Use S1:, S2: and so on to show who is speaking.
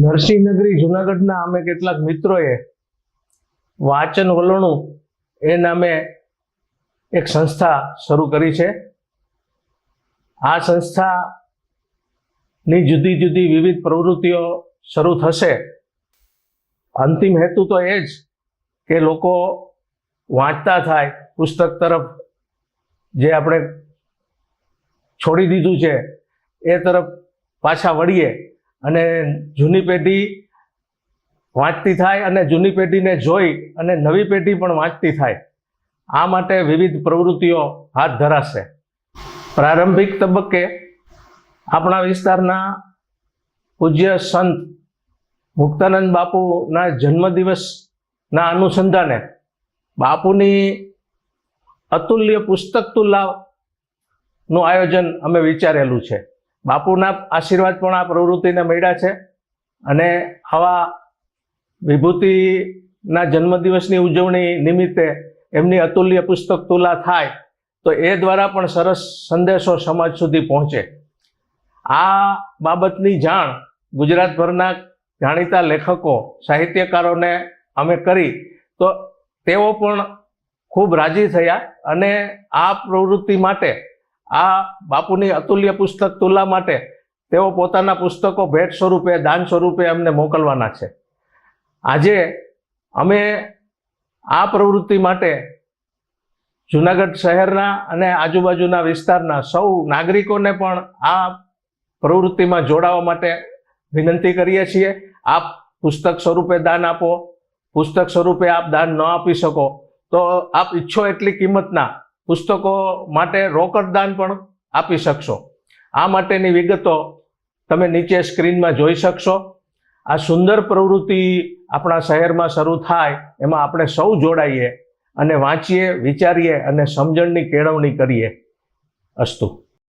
S1: નરસિંહનગરી, જુનાગઢના અમે કેટલાક મિત્રોએ વાચન વલણું એ નામે એક સંસ્થા શરૂ કરી છે. આ સંસ્થાની જુદી જુદી વિવિધ પ્રવૃત્તિઓ શરૂ થશે. અંતિમ હેતુ તો એ જ કે લોકો વાંચતા થાય. પુસ્તક તરફ જે આપણે છોડી દીધું છે, એ તરફ પાછા વળીએ. અને જૂની પેઢી વાંચતી થાય અને જૂની પેઢીને જોઈ અને નવી પેઢી પણ વાંચતી થાય. આ માટે વિવિધ પ્રવૃત્તિઓ હાથ ધરાશે. પ્રારંભિક તબક્કે આપણા વિસ્તારના પૂજ્ય સંત મુક્તાનંદ બાપુના જન્મદિવસના અનુસંધાને બાપુની અતુલ્ય પુસ્તક તુલાવનું આયોજન અમે વિચારેલું છે. બાપુના આશીર્વાદ પણ આ પ્રવૃત્તિને મળ્યા છે. અને આવા વિભૂતિના જન્મદિવસની ઉજવણી નિમિત્તે એમની અતુલ્ય પુસ્તક તુલા થાય તો એ દ્વારા પણ સરસ સંદેશો સમાજ સુધી પહોંચે. આ બાબતની જાણ ગુજરાતભરના જાણીતા લેખકો, સાહિત્યકારોને અમે કરી તો તેઓ પણ ખૂબ રાજી થયા અને આ પ્રવૃત્તિ માટે આ બાપુની અતુલ્ય પુસ્તક તુલા માટે તેઓ પોતાના પુસ્તકો ભેટ સ્વરૂપે, દાન સ્વરૂપે અમને મોકલવાના છે. આજે અમે આ પ્રવૃત્તિ માટે જુનાગઢ શહેરના અને આજુબાજુના વિસ્તારના સૌ નાગરિકોને પણ આ પ્રવૃત્તિમાં જોડાવા માટે વિનંતી કરીએ છીએ. આપ પુસ્તક સ્વરૂપે દાન આપો, પુસ્તક સ્વરૂપે આપ દાન ન આપી શકો, તો આપ ઈચ્છો એટલી કિંમતના પુસ્તકો માટે રોકડદાન પણ આપી શકશો. આ માટેની વિગતો તમે નીચે સ્ક્રીનમાં જોઈ શકશો. આ સુંદર પ્રવૃત્તિ આપણા શહેરમાં શરૂ થાય, એમાં આપણે સૌ જોડાઈએ અને વાંચીએ, વિચારીએ અને સમજણની કેળવણી કરીએ. અસ્તુ.